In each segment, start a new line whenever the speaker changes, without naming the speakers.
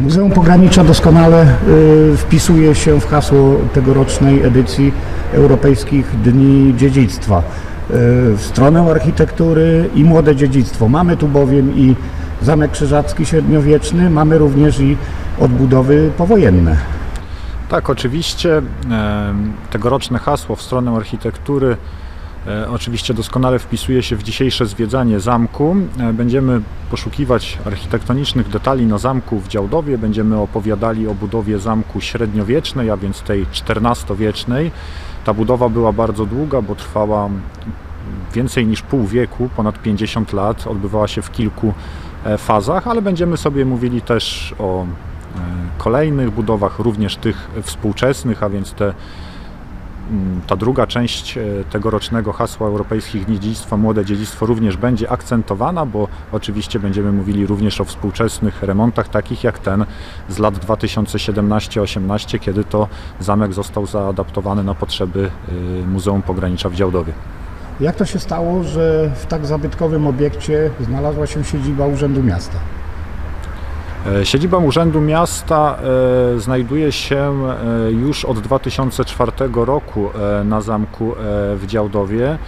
Muzeum Pogranicza doskonale y, wpisuje się w hasło tegorocznej edycji Europejskich Dni Dziedzictwa. Y, w stronę architektury i młode dziedzictwo. Mamy tu bowiem i Zamek Krzyżacki średniowieczny, mamy również i odbudowy powojenne.
Tak, oczywiście tegoroczne hasło w stronę architektury oczywiście doskonale wpisuje się w dzisiejsze zwiedzanie zamku. E, Będziemy poszukiwać architektonicznych detali na zamku w Działdowie, będziemy opowiadali o budowie zamku średniowiecznej, a więc tej XIV-wiecznej. Ta budowa była bardzo długa, bo trwała więcej niż pół wieku, ponad 50 lat, odbywała się w kilku e, fazach, ale będziemy sobie mówili też o e, kolejnych budowach, również tych współczesnych, a więc te, ta druga część e, tegorocznego hasła europejskich dziedzictwa, młode dziedzictwo również będzie akcentowana, bo oczywiście będziemy mówili również o współczesnych remontach, takich jak ten z lat 2017-18, kiedy to zamek został zaadaptowany na potrzeby e, Muzeum Pogranicza w Działdowie.
Jak to się stało, że w tak zabytkowym obiekcie znalazła się siedziba Urzędu Miasta?
E, Siedziba Urzędu Miasta e, znajduje się e, już od 2004 roku na zamku w Działdowie.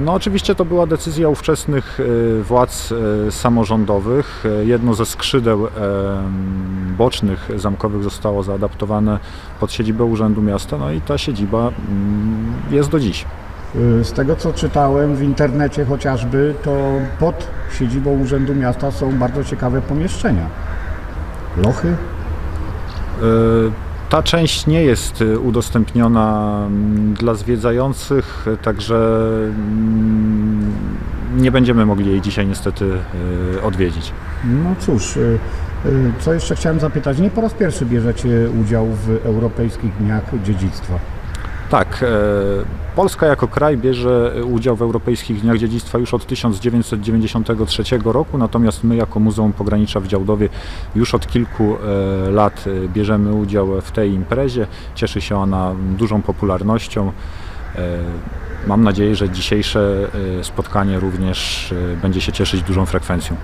No oczywiście to była decyzja ówczesnych władz samorządowych. Jedno ze skrzydeł bocznych zamkowych zostało zaadaptowane pod siedzibę Urzędu Miasta, no i ta siedziba jest do dziś.
Y, Z tego co czytałem w internecie chociażby, to pod siedzibą Urzędu Miasta są bardzo ciekawe pomieszczenia. Lochy?
E, Ta część nie jest e, udostępniona mm, dla zwiedzających, także mm, nie będziemy mogli jej dzisiaj niestety odwiedzić.
No cóż, y, y, co jeszcze chciałem zapytać. Nie po raz pierwszy bierzecie udział w Europejskich Dniach Dziedzictwa.
Tak, e, Polska jako kraj bierze udział w Europejskich Dniach Dziedzictwa już od 1993 roku, natomiast my jako Muzeum Pogranicza w Działdowie już od kilku e, lat e, bierzemy udział w tej imprezie. Cieszy się ona dużą popularnością. Mam nadzieję, że dzisiejsze spotkanie również będzie się cieszyć dużą frekwencją.